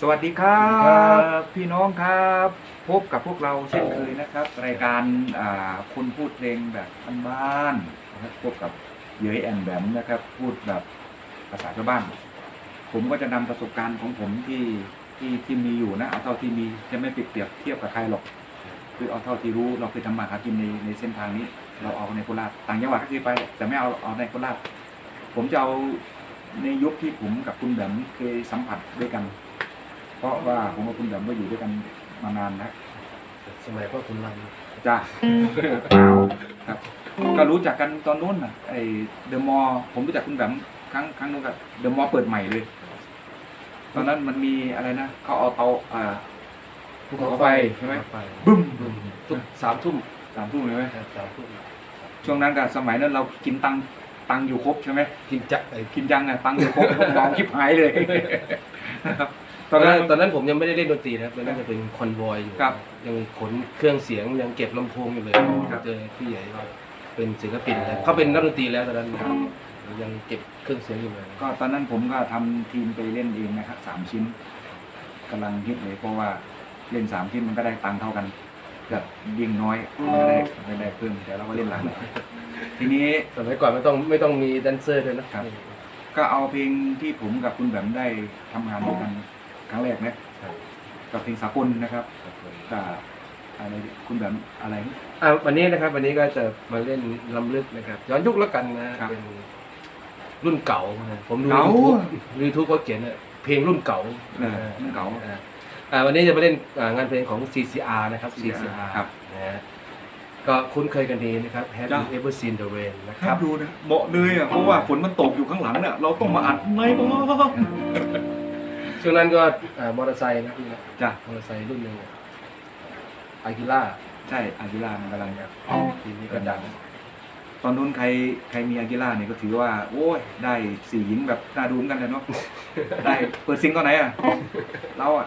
สวัสดีครับครับ พี่น้องครับ พบกับพวกเราเช่นเคยนะครับ รายการอ่าคนพูดเพลงแบบบ้านๆนะครับพบกับเย้ยแอนแบมนะครับ พูดแบบภาษาชาวบ้าน ผมก็จะนำประสบการณ์ของผมที่ที่ที่มีอยู่นะเอาเท่าที่มีจะไม่เปรียบเทียบเทียบกับใครหรอก คือเอาเท่าที่รู้เราเคยทำมาหากินในในเส้นทางนี้ เราเอาในโคราชต่างจังหวัดก็เคยไป แต่ไม่เอาเอาในโคราชผมจะเอาในยุคที่ผมกับคุณแบมเคยสัมผัสด้วยกันเพ ราะว่าผมกับคุณแบมก็อยู่ด้วยกันมานานนะสมัยพ่อคุณรังจ้าเปล่าครับ ก็รู้จักกันตอนนู้นน่ะไอเดอะมอลผมรู้จักคุณแบมครั้งครั้งนู้นกับเดอะมอลเปิดใหม่เลย ตอนนั้นมันมีอะไรนะเขาเอาเตาอ่าภูเขาไฟใช่ไหมไฟบึ้มบึ้มทุกสามทุ่มสามทุ่มเลยไหมครับสามทุ่มช่วงนั้นกับสมัยนั้นเรากินตังตังอยู่ครบใช่ไหมกินจักไอ้กินยังอะตังอยู่ครบเมาคิบหายเลยนะครับ ตตออนนนั้นั้นน ตอนนั้นผมยังไม่ได้เล่นดนตรีนะครับตอนนั้นจะเป็นคอนวอยอยู่ครับยังขนเครื่องเสียงยังเก็บลำโพงอยู่เลยครับ เจอพี่ใหญ่ว่าเป็นศิลปินแล้วเขาเป็นนักดนตรีแล้วตอนนั้นยังเก็บเครื่องเสียงอยู่เลย ก็ตอนนั้นผมก็ทำทีมไปเล่นเองนะครับสามชิ้นกำลังฮิตเลยเพราะว่าเล่นสามชิ้นมันก็ได้ตังค์เท่ากันกับยิ่งน้อยมันก็ได้ไม่ได้เพิ่มแต่เราก็เล่นหลังทีนี้ สมัยก่อนไม่ต้องไม่ต้องมีแดนเซอร์ด้วยนะครับ ก็เอาเพลงที่ผมกับคุณแบมได้ทำงานด้วยกันค รั้งแรกนะครับกับเพลงสากลนะครับกับอะไรคุณแบมอะไรนะอะวันนี้นะครับ วันนี้ก็จะมาเล่นลำลึกนะครับ ย้อนยุคแล้วกันนะครับเป็นรุ่นเก่านะผมดูเก่ายูทูบเขาเขียนเนี่ยเพลงรุ่นเก่าเออรุ่นเก่าอ่อ่าวันนี้จะมาเล่นอ่างานเพลงของ CCR นะครับ CCR ครับนะฮะก็คุ้นเคยกันดีนะครับ Have จ้ะ you ever seen the rain นะคครัรับบดูนะเหมาะเลยอะเพราะว่าฝนมันตกอยู่ข้างหลังเนี่ยเราต้องมาอัดในบ้าง ช่วงนั้นก็อ่ามอเตอร์ไซค์นะพี่นะจ้ะมอเตอร์ไซค์รุ่นหนึ่งอากิล่าใช่อากิล่ามันกำลังจะทีนี้ก็ดังตอนนู้นใครใครมีอากิล่าเนี่ยก็ถือว่า โอ้ยได้สี่หญิงแบบน่าดูเหมือนกันเลยเนาะ ได้เปิดซิงตอนไหนอะ เราอะ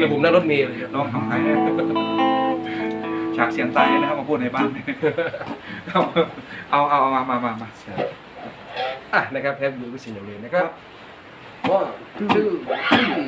แล้วผมนั่งรถเมล์เลยลองทำไงฉากเสียงตายนะครับมาพูดในบ้าน เอาเอาเอาเอามามามามาอะนะครับ Have you ever seen the rain นะครับ one two three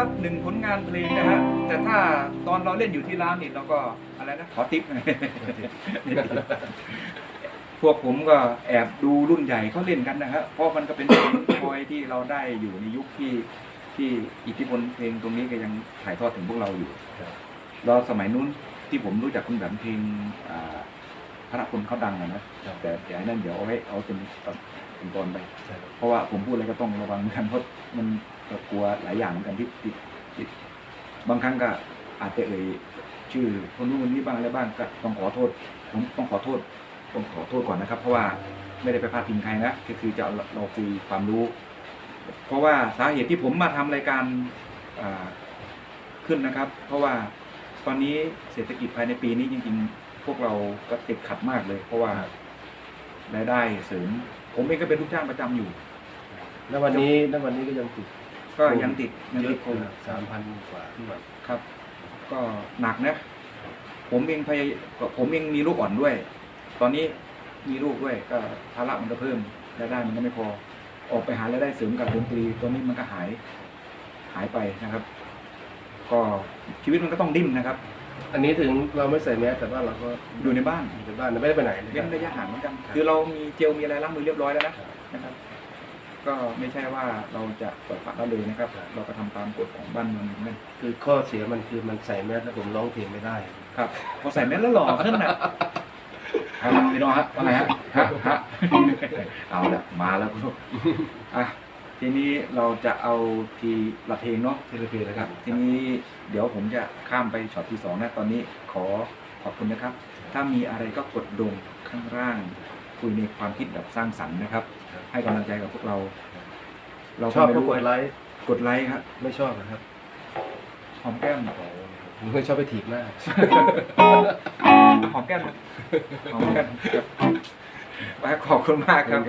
นะครับหนึ่งผลงานเพลงนะฮะแต่ถ้าตอนเราเล่นอยู่ที่ร้านนี่เราก็อะไรนะขอติ๊บ พวกผมก็แอบดูรุ่นใหญ่เขาเล่นกันนะฮะเพราะมันก็เป็นเพลงคอยที่เราได้อยู่ในยุคที่ที่อิทธิพลเพลงตรงนี้ก็ยังถ่ายทอดถึงพวกเราอยู่เราสมัยนู้นที่ผมรู้จักคุณแบบเพลงอ่า พระคุณเขาดังอะนะแต่แต่อันนั่นเดี๋ยวเอาไว้เอาเป็นเป็นตอนไป เพราะว่าผมพูดอะไรก็ต้องระวังเหมือนกันเพราะมันก็กลัวหลายอย่างเหมือนกันที่ที่ที่บางครั้งก็อาจจะเอ่ยชื่อคนนู้นคนนี้บ้างอะไรบ้างก็ต้องขอโทษ ผมต้องขอโทษต้องขอโทษก่อนนะครับ เพราะว่าไม่ได้ไปพาดพิงใครนะก็คือจะเอาเราคุยความรู้ เพราะว่าสาเหตุที่ผมมาทำรายการอ่าขึ้นนะครับ เพราะว่าตอนนี้เศรษฐกิจภายในปีนี้จริง ๆ พวกเราก็ติดขัดมากเลย เพราะว่ารายได้เสริม ผมเองก็เป็นลูกจ้างประจำอยู่ แล้ววันนี้แล้ววันนี้ก็ยังติดก็ยังติดยังเยติอะดโควิด สามพันกว่าทุกวันครับ ก็หนักนะ ผมเองพยายผมเองมีลูกอ่อนด้วย ตอนนี้มีลูกด้วย ก็ภาระมันก็เพิ่มรายได้มันก็ไม่พอ ออกไปหารายได้เสริมกับดนตรีตัวนี้มันก็หายหายไปนะครับ ก็ชีวิตมันก็ต้องดิ้นนะครับ อันนี้ถึงเราไม่ใส่แมสแต่ว่าเราก็อยู่ในบ้านอยู่ในบ้านไม่ได้ไปไหนเลยเว้นระยะห่างเหมือนกัน คือเรามีเจลมีอะไรล้างมือเรียบร้อยแล้วนะนะครับ ก็ไม่ใช่ว่าเราจะปล่อยปละละเลยนะครับ เราก็ทำตามกฎของบ้านเมืองเหมือนกันคือข้อเสียมันคือมันใส่แมสแล้วผมร้องเพลงไม่ได้ ครับพอใส่แมสแล้วหล่อขึ้นนะครับพี่น้องฮะว่าไงฮะฮะฮะเอาละมาแล้วคุณผู้ชมอะ ทีนี้เราจะเอาทีละเพลงเนาะทีละเพลงนะครับ ทีนี้เดี๋ยวผมจะข้ามไปช็อตที่สองนะ ตอนนี้ขอขอบคุณนะครับ ถ้ามีอะไรก็กดดงข้างล่าง คุยในความคิดแบบสร้างสรรค์นะครับ ให้กำลังใจกับพวกเรา เราชอบไม่ก็รู้กดไลค์กดไลค์ครับไม่ชอบนะครับหอมแก้มผมไม่ชอบไปถีบหน้า หอมแก้มนะหอมแก้มครับขอบคุณมากครับ